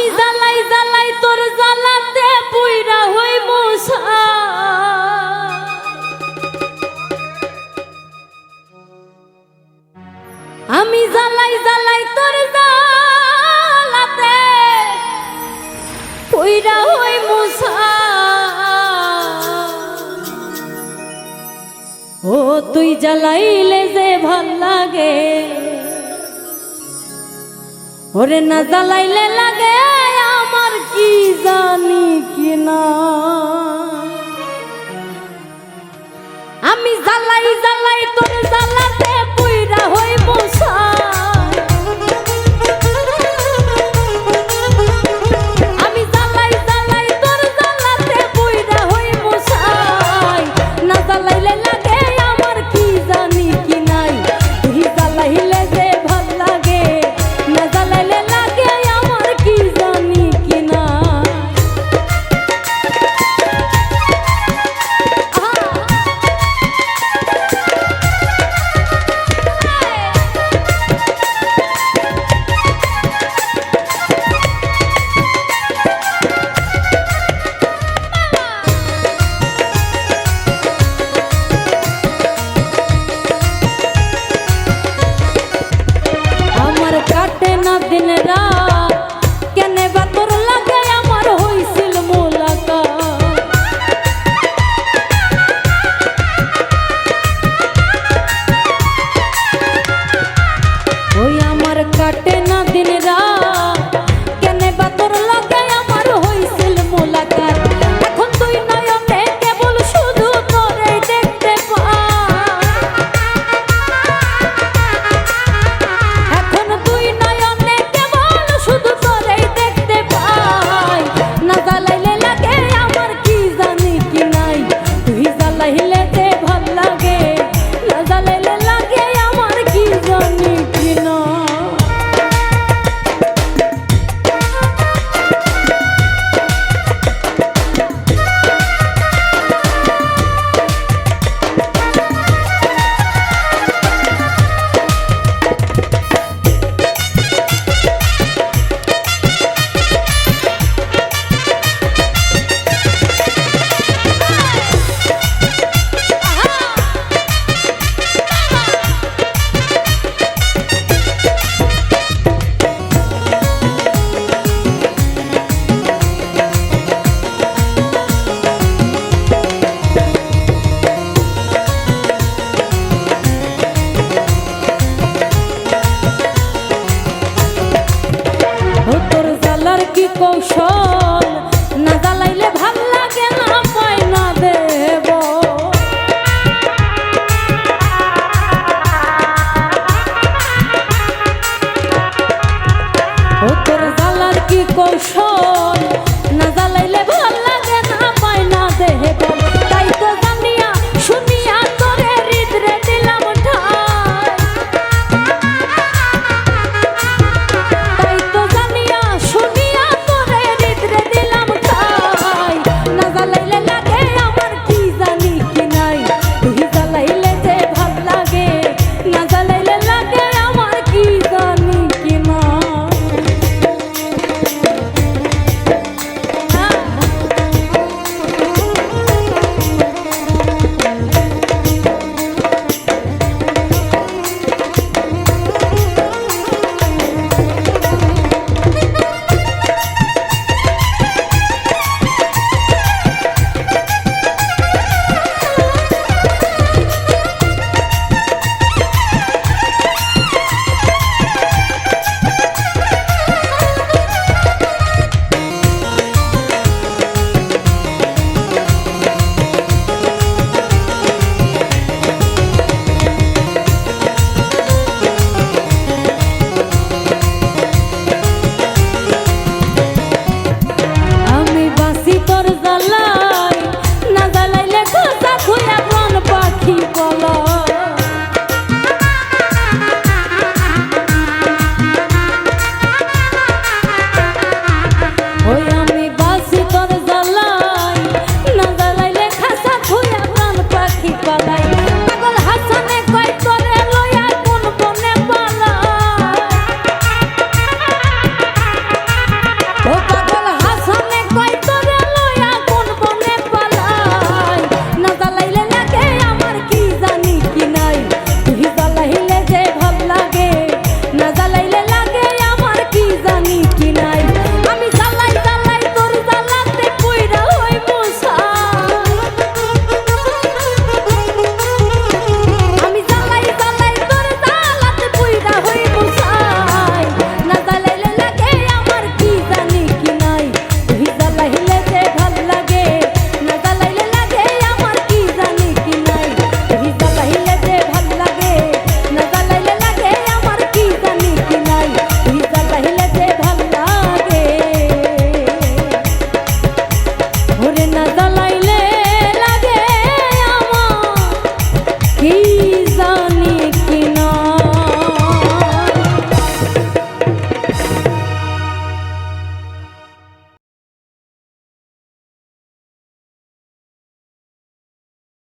আমি জ্বালাই জ্বালাই তোর জ্বালাতে পুইরা হই মশা আমি জ্বালাই জ্বালাই তোর জ্বালাতে পুইরা হই মশা ও, তুই জ্বালাইলে যে ভালো লাগে। ওরে না জ্বালাইলে লাগে আমার কি জানি? ও তোর জালার কি কৌশল? না জালাইলে জ্বালাইলে